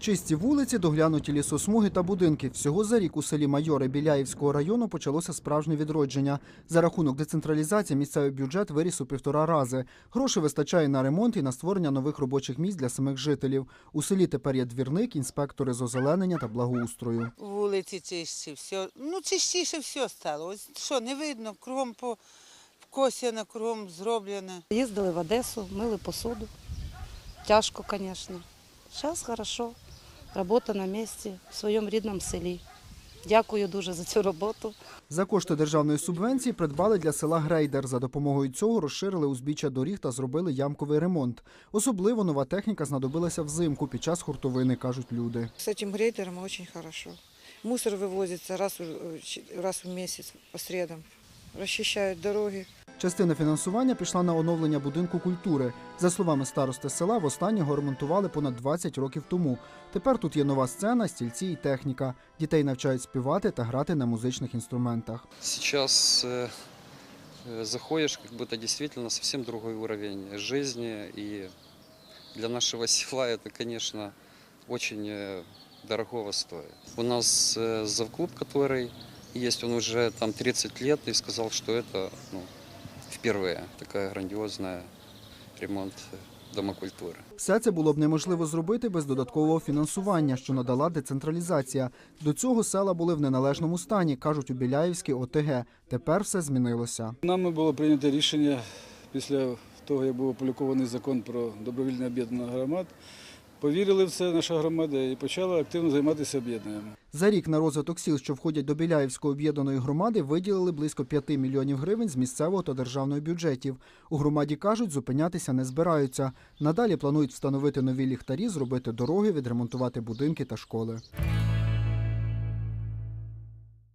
Чисті вулиці, доглянуті лісосмуги та будинки. Всього за рік у селі Майори Біляївського району почалося справжнє відродження. За рахунок децентралізації місцевий бюджет виріс у півтора рази. Грошей вистачає на ремонт і на створення нових робочих місць для самих жителів. У селі тепер є двірник, інспектори з озеленення та благоустрою. Вулиці чисті, все. Ну, чистіше все стало. Ось що, не видно, кругом по косяне, кругом зроблене. Їздили в Одесу, мили посуду. Тяжко, звісно. Зараз хорошо. Робота на місці, в своєму рідному селі. Дякую дуже за цю роботу. За кошти державної субвенції придбали для села Грейдер. За допомогою цього розширили узбіччя доріг та зробили ямковий ремонт. Особливо нова техніка знадобилася взимку під час хуртовини, кажуть люди. С этим грейдером очень хорошо. Мусор вывозится раз, в- раз в месяц по средам. Расчищают дороги. Частина фінансування пішла на оновлення будинку культури. За словами старости села, востаннє його ремонтували понад 20 років тому. Тепер тут є нова сцена, стільці і техніка. Дітей навчають співати та грати на музичних інструментах. Сейчас э, э, заходишь, как будто действительно совсем другой уровень жизни. И для нашего села это, конечно, очень э, дорогого стоит. У нас э, завклуб, который есть, он уже там 30 лет и сказал, что это ну, впервые такая грандиозная ремонт э, Дома культуры. Все це було б неможливо зробити без додаткового фінансування, що надала децентралізація. До цього села були в неналежному стані, кажуть у Біляївській ОТГ. Тепер все змінилося. Нами було прийнято рішення після того, як був опублікований закон про добровільне об'єднання громад. Повірили в це наша громада і почала активно займатися об'єднанням. За рік на розвиток сіл, що входять до Біляївської об'єднаної громади, виділили близько 5 мільйонів гривень з місцевого та державного бюджетів. У громаді кажуть, зупинятися не збираються. Надалі планують встановити нові ліхтарі, зробити дороги, відремонтувати будинки та школи.